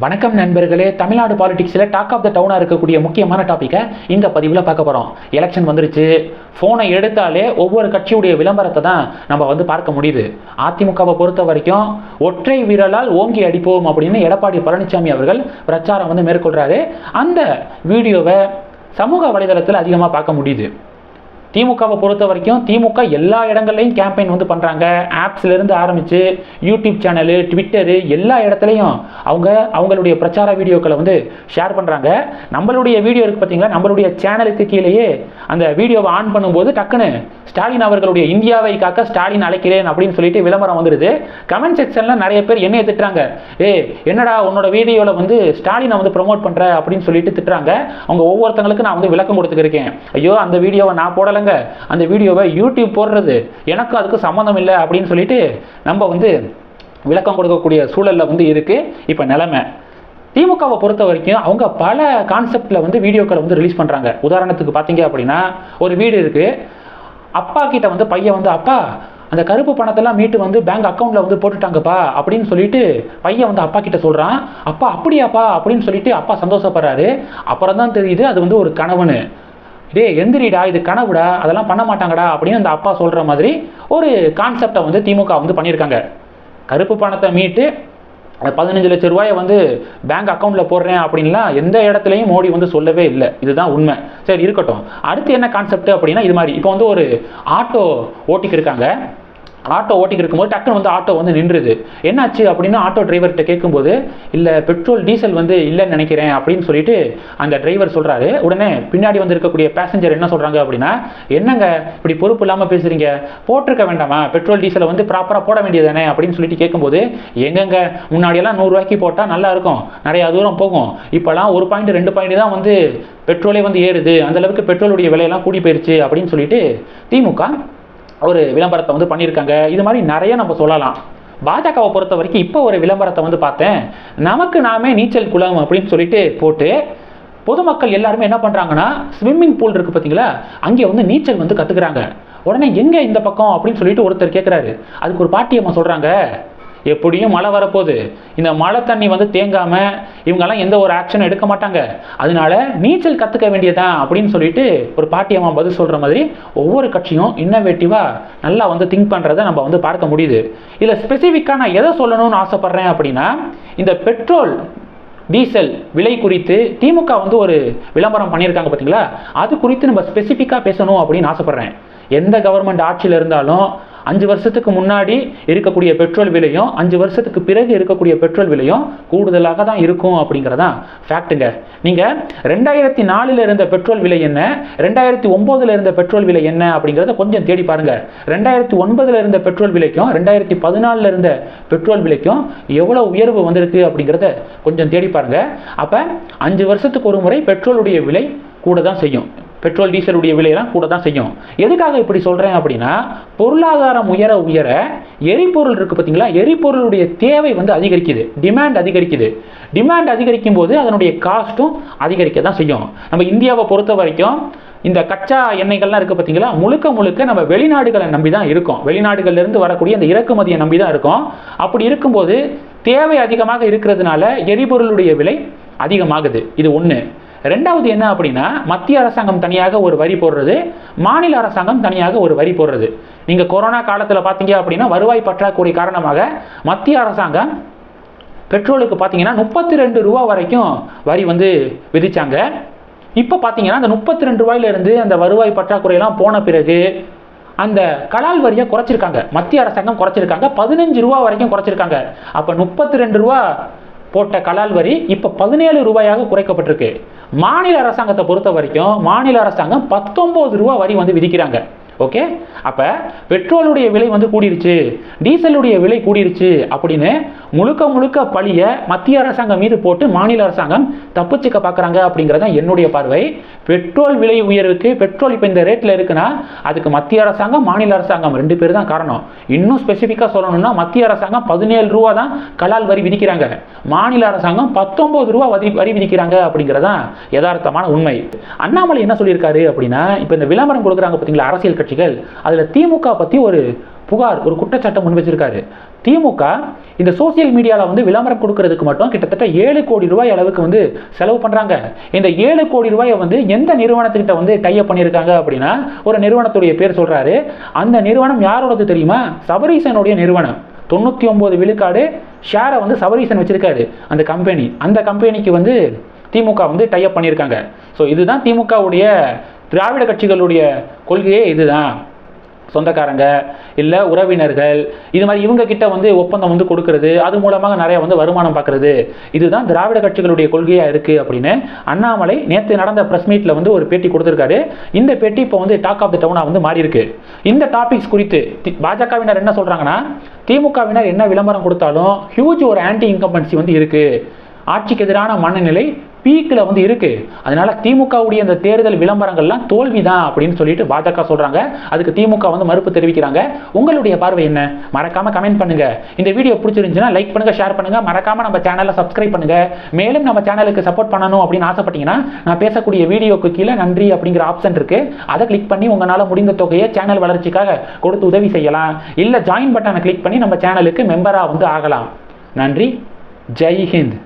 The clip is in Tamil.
வணக்கம் நண்பர்களே. தமிழ்நாடு பாலிடிக்ஸில் டாக் ஆஃப் த டவுனாக இருக்கக்கூடிய முக்கியமான டாப்பிக்கை இந்த பதிவில் பார்க்க போகிறோம் எலெக்ஷன் வந்துருச்சு. ஃபோனை எடுத்தாலே ஒவ்வொரு கட்சியுடைய விளம்பரத்தை தான் நம்ம வந்து பார்க்க முடியுது. அதிமுகவை பொறுத்த வரைக்கும் ஒற்றை விரலால் ஓங்கி அடிப்போம் அப்படின்னு எடப்பாடி பழனிசாமி அவர்கள் பிரச்சாரம் வந்து மேற்கொள்கிறாரு அந்த வீடியோவை சமூக வலைதளத்தில் அதிகமாக பார்க்க முடியுது. திமுகவை பொறுத்த வரைக்கும் திமுக எல்லா இடங்கள்லையும் கேம்பெயின் வந்து பண்ணுறாங்க ஆப்ஸ்லேருந்து ஆரம்பித்து யூடியூப் சேனலு ட்விட்டரு எல்லா இடத்துலையும் அவங்க அவங்களுடைய பிரச்சார வீடியோக்களை வந்து ஷேர் பண்ணுறாங்க நம்மளுடைய வீடியோ இருக்குது பார்த்தீங்களா நம்மளுடைய சேனலுக்கு கீழேயே அந்த வீடியோவை ஆன் பண்ணும்போது டக்குன்னு ஸ்டாலின் அவர்களுடைய இந்தியாவை காக்க ஸ்டாலின் அழைக்கிறேன் அப்படின்னு சொல்லிட்டு விளம்பரம் வந்துடுது கமெண்ட் செக்ஷனில் நிறைய பேர் என்னைய திட்டுறாங்க. ஏ என்னடா உன்னோட வீடியோவில் வந்து ஸ்டாலினை வந்து ப்ரொமோட் பண்ணுற அப்படின்னு சொல்லிட்டு திட்டுறாங்க. அவங்க ஒவ்வொருத்தங்களுக்கு நான் வந்து விளக்கம் கொடுத்துருக்கேன் ஐயோ அந்த வீடியோவை நான் போடலைங்க. அந்த வீடியோவை யூடியூப் போடுறது. எனக்கும் அதுக்கு சம்மந்தம் இல்லை. அப்படின்னு சொல்லிட்டு நம்ம வந்து விளக்கம் கொடுக்கக்கூடிய சூழலில் வந்து இருக்குது இப்போ நிலைமை. திமுகவை பொறுத்த வரைக்கும் அவங்க பல கான்செப்டில் வந்து வீடியோக்களை வந்து ரிலீஸ் பண்ணுறாங்க உதாரணத்துக்கு பார்த்தீங்க அப்படின்னா ஒரு வீடு இருக்குது அப்பா கிட்ட வந்து பையன் வந்து அப்பா அந்த கருப்பு பணத்தெல்லாம் மீட்டு வந்து பேங்க் அக்கௌண்ட்டில் வந்து போட்டுட்டாங்கப்பா அப்படின்னு சொல்லிட்டு பையன் வந்து அப்பா கிட்ட சொல்கிறான் அப்பா அப்படியாப்பா? அப்படின்னு சொல்லிட்டு அப்பா சந்தோஷப்படுறாரு. அப்புறம் தான் தெரியுது அது வந்து ஒரு கனவுன்னு. டே எந்திரிடா இது கனவுடா அதெல்லாம் பண்ண மாட்டாங்கடா அப்படின்னு அந்த அப்பா சொல்கிற மாதிரி ஒரு கான்செப்டை வந்து திமுக வந்து பண்ணியிருக்காங்க. கருப்பு பணத்தை மீட்டு அந்த பதினஞ்சு லட்ச ரூபாயை வந்து பேங்க் அக்கௌண்ட்டில் போடுறேன் அப்படின்லாம் எந்த இடத்துலையும் மோடி வந்து சொல்லவே இல்லை. இதுதான் உண்மை. சரி இருக்கட்டும். அடுத்து என்ன கான்செப்ட் அப்படின்னா இது மாதிரி. இப்போ வந்து ஒரு ஆட்டோ ஓட்டிக்கு இருக்காங்க. ஆட்டோ ஓட்டிக்கிட்டு இருக்கும்போது டக்குன்னு வந்து ஆட்டோ வந்து நின்றுது. என்னாச்சு அப்படின்னு ஆட்டோ டிரைவர்கிட்ட கேட்கும்போது இல்லை பெட்ரோல் டீசல் வந்து இல்லைன்னு நினைக்கிறேன் அப்படின்னு சொல்லிட்டு அந்த டிரைவர் சொல்கிறாரு உடனே பின்னாடி வந்து இருக்கக்கூடிய பேசஞ்சர் என்ன சொல்கிறாங்க அப்படின்னா என்னங்க இப்படி பொறுப்பு இல்லாமல் பேசுகிறீங்க போட்டிருக்க வேண்டாமா? பெட்ரோல் டீசலை வந்து ப்ராப்பராக போட வேண்டியதானே அப்படின்னு சொல்லிட்டு கேட்கும்போது எங்கெங்க? முன்னாடியெல்லாம் நூறுரூவாய்க்கு போட்டால் நல்லா இருக்கும். நிறையா தூரம் போகும். இப்போலாம் ஒரு பாயிண்ட் ரெண்டு பாயிண்ட் தான் வந்து பெட்ரோலே வந்து ஏறுது. அந்தளவுக்கு பெட்ரோலுடைய விலையெல்லாம் கூடி போயிருச்சு அப்படின்னு சொல்லிட்டு திமுக ஒரு விளம்பரத்தை வந்து பண்ணியிருக்காங்க. இது மாதிரி நிறைய நம்ம சொல்லலாம். பாஜகவை பொறுத்த வரைக்கும் இப்போ ஒரு விளம்பரத்தை வந்து பார்த்தேன். நமக்கு நாமே நீச்சல் குளம் அப்படின்னு சொல்லிட்டு போட்டு பொதுமக்கள் எல்லாருமே என்ன பண்ணுறாங்கன்னா ஸ்விம்மிங் பூல் இருக்குது பார்த்தீங்களா? அங்கே வந்து நீச்சல் வந்து கற்றுக்குறாங்க உடனே எங்கே இந்த பக்கம் அப்படின்னு சொல்லிட்டு ஒருத்தர் கேட்குறாரு அதுக்கு ஒரு பாட்டியம்மா சொல்கிறாங்க எப்படியும் மழை வரப்போகுது. இந்த மழை தண்ணி வந்து தேங்காமல் இவங்கெல்லாம் எந்த ஒரு ஆக்ஷனும் எடுக்க மாட்டாங்க. அதனால நீச்சல் கற்றுக்க வேண்டியதான் அப்படின்னு சொல்லிட்டு ஒரு பாட்டி அம்மா பதில் சொல்கிற மாதிரி ஒவ்வொரு கட்சியும் இன்னோவேட்டிவாக நல்லா வந்து திங்க் பண்ணுறதை நம்ம வந்து பார்க்க முடியுது. இதில் ஸ்பெசிஃபிக்காக நான் எதை சொல்லணும்னு ஆசைப்பட்றேன் அப்படின்னா இந்த பெட்ரோல் டீசல் விலை குறித்து திமுக வந்து ஒரு விளம்பரம் பண்ணியிருக்காங்க பார்த்தீங்களா அது குறித்து நம்ம ஸ்பெசிஃபிக்காக பேசணும் அப்படின்னு ஆசைப்பட்றேன். எந்த கவர்மெண்ட் ஆட்சியில் இருந்தாலும் அஞ்சு வருஷத்துக்கு முன்னாடி இருக்கக்கூடிய பெட்ரோல் விலையும் அஞ்சு வருஷத்துக்கு பிறகு இருக்கக்கூடிய பெட்ரோல் விலையும் கூடுதலாக தான் இருக்கும் அப்படிங்கிறதான் ஃபேக்ட்டுங்க நீங்கள் ரெண்டாயிரத்தி நாலில் இருந்த பெட்ரோல் விலை என்ன? ரெண்டாயிரத்தி ஒம்போதில் இருந்த பெட்ரோல் விலை என்ன? அப்படிங்கிறத கொஞ்சம் தேடி பாருங்கள் ரெண்டாயிரத்தி ஒன்பதில் இருந்த பெட்ரோல் விலைக்கும் ரெண்டாயிரத்தி பதினாலில் இருந்த பெட்ரோல் விலைக்கும் எவ்வளோ உயர்வு வந்திருக்கு அப்படிங்கிறத கொஞ்சம் தேடி பாருங்க. அப்போ அஞ்சு வருஷத்துக்கு ஒரு முறை பெட்ரோலுடைய விலை கூட தான் செய்யும். பெட்ரோல் டீசலுடைய விலையெல்லாம் கூட தான் செய்யும். எதுக்காக இப்படி சொல்கிறேன் அப்படின்னா பொருளாதாரம் உயர உயர எரிபொருள் இருக்குது பார்த்தீங்களா எரிபொருளுடைய தேவை வந்து அதிகரிக்குது. டிமாண்ட் அதிகரிக்குது. டிமாண்ட் அதிகரிக்கும் போது அதனுடைய காஸ்ட்டும் அதிகரிக்க தான் செய்யும். நம்ம இந்தியாவை பொறுத்த வரைக்கும் இந்த கச்சா எண்ணெய்கள்லாம் இருக்குது பார்த்தீங்களா முழுக்க முழுக்க நம்ம வெளிநாடுகளை நம்பி தான் இருக்கோம். வெளிநாடுகள்லேருந்து வரக்கூடிய அந்த இறக்குமதியை நம்பி தான் இருக்கோம். அப்படி இருக்கும்போது தேவை அதிகமாக இருக்கிறதுனால எரிபொருளுடைய விலை அதிகமாகுது. இது ஒன்று ரெண்டாவது என்ன அப்படின்னா மத்திய அரசாங்கம் தனியாக ஒரு வரி போடுறது மாநில அரசாங்கம் தனியாக ஒரு வரி போடுறது. நீங்கள் கொரோனா காலத்தில் பார்த்தீங்க அப்படின்னா வருவாய் பற்றாக்குறை காரணமாக மத்திய அரசாங்கம் பெட்ரோலுக்கு பார்த்தீங்கன்னா முப்பத்தி ரெண்டு ரூபா வரைக்கும் வரி வந்து விதித்தாங்க இப்போ பார்த்தீங்கன்னா அந்த முப்பத்தி ரெண்டு ரூபாயிலிருந்து அந்த வருவாய் பற்றாக்குறையெல்லாம் போன பிறகு அந்த கலால் வரியை குறைச்சிருக்காங்க. மத்திய அரசாங்கம் குறைச்சிருக்காங்க. பதினஞ்சு ரூபா வரைக்கும் குறைச்சிருக்காங்க. அப்போ முப்பத்தி ரெண்டு ரூபா போட்ட கலால் வரி இப்போ பதினேழு ரூபாயாக குறைக்கப்பட்டிருக்கு. மாநில அரசாங்கத்தை பொறுத்த வரைக்கும் மாநில அரசாங்கம் பத்தொம்போது ரூபா வரி வந்து விதிக்கிறாங்க. ஓகே அப்போ பெட்ரோலுடைய விலை வந்து கூடிருச்சு டீசலுடைய விலை கூடிருச்சு அப்படின்னு முழுக்க முழுக்க பழிய மத்திய அரசாங்கம் மீது போட்டு மாநில அரசாங்கம் தப்பிச்சுக்க பார்க்குறாங்க அப்படிங்கிறது தான் என்னுடைய பார்வை. பெட்ரோல் விலை உயர்வுக்கு பெட்ரோல் இப்போ இந்த ரேட்டில் இருக்குன்னா அதுக்கு மத்திய அரசாங்கம் மாநில அரசாங்கம் ரெண்டு பேர் தான் காரணம். இன்னும் ஸ்பெசிஃபிக்காக சொல்லணும்னா மத்திய அரசாங்கம் பதினேழு ரூபா தான் கலால் வரி விதிக்கிறாங்க. மாநில அரசாங்கம் பத்தொன்பது ரூபா வரி வரி விதிக்கிறாங்க அப்படிங்கிறதான் யதார்த்தமான உண்மை. அண்ணாமலை என்ன சொல்லியிருக்காரு அப்படின்னா இப்போ இந்த விளம்பரம் கொடுக்குறாங்க பார்த்தீங்களா அரசியல் கட்சிகள் அதில் திமுக பற்றி ஒரு புகார் ஒரு குற்றச்சாட்டை முன் வச்சிருக்காரு. திமுக இந்த சோசியல் மீடியாவில் வந்து விளம்பரம் கொடுக்கறதுக்கு மட்டும் கிட்டத்தட்ட ஏழு கோடி ரூபாய் அளவுக்கு வந்து செலவு பண்ணுறாங்க இந்த ஏழு கோடி ரூபாயை வந்து எந்த நிறுவனத்துக்கிட்ட வந்து டைப் பண்ணியிருக்காங்க அப்படின்னா ஒரு நிறுவனத்துடைய பேர் சொல்கிறாரு அந்த நிறுவனம் யாரோடது தெரியுமா? சபரீசனுடைய நிறுவனம். தொண்ணூற்றி ஒம்பது விழுக்காடு ஷேரை வந்து சபரீசன் வச்சிருக்காரு அந்த கம்பெனி அந்த கம்பெனிக்கு வந்து திமுக வந்து டைப் பண்ணியிருக்காங்க. ஸோ இதுதான் திமுகவுடைய திராவிட கட்சிகளுடைய கொள்கையே இதுதான். சொந்தக்காரங்க இல்லை உறவினர்கள் இது மாதிரி இவங்க கிட்ட வந்து ஒப்பந்தம் வந்து கொடுக்கறது அது மூலமாக நிறைய வந்து வருமானம் பார்க்கறது இதுதான் திராவிட கட்சிகளுடைய கொள்கையாக இருக்குது அப்படின்னு அண்ணாமலை நேற்று நடந்த ப்ரெஸ் மீட்டில் வந்து ஒரு பேட்டி கொடுத்துருக்காரு. இந்த பேட்டி இப்போ வந்து டாக் ஆஃப் த டவுனாக வந்து மாறி இருக்கு இந்த டாபிக்ஸ் குறித்து பாஜகவினர் என்ன சொல்கிறாங்கன்னா திமுகவினர் என்ன விளம்பரம் கொடுத்தாலும் ஹியூஜ் ஒரு ஆன்டி இன்கம்பன்சி வந்து இருக்குது ஆட்சிக்கு எதிரான மனநிலை பீக்கில் வந்து இருக்கு. அதனால திமுகவுடைய இந்த தேர்தல் விளம்பரங்கள்லாம் தோல்வி தான் அப்படின்னு சொல்லிட்டு பாஜக சொல்றாங்க. அதுக்கு திமுக வந்து மறுப்பு தெரிவிக்கிறாங்க. உங்களுடைய பார்வை என்ன? மறக்காம கமெண்ட் பண்ணுங்க. இந்த வீடியோ பிடிச்சிருந்துச்சுன்னா லைக் பண்ணுங்க ஷேர் பண்ணுங்க. மறக்காம நம்ம சேனலை சப்ஸ்கிரைப் பண்ணுங்க. மேலும் நம்ம சேனலுக்கு சப்போர்ட் பண்ணணும் அப்படின்னு ஆசைப்பட்டீங்கன்னா நான் பேசக்கூடிய வீடியோக்கு கீழே நன்றி அப்படிங்கிற ஆப்ஷன் இருக்கு. அதை கிளிக் பண்ணி உங்களால் முடிந்த தொகையை சேனல் வளர்ச்சிக்காக கொடுத்து உதவி செய்யலாம். இல்லை ஜாயின் பட்டனை கிளிக் பண்ணி நம்ம சேனலுக்கு மெம்பராக வந்து ஆகலாம். நன்றி. ஜெய் ஹிந்த்.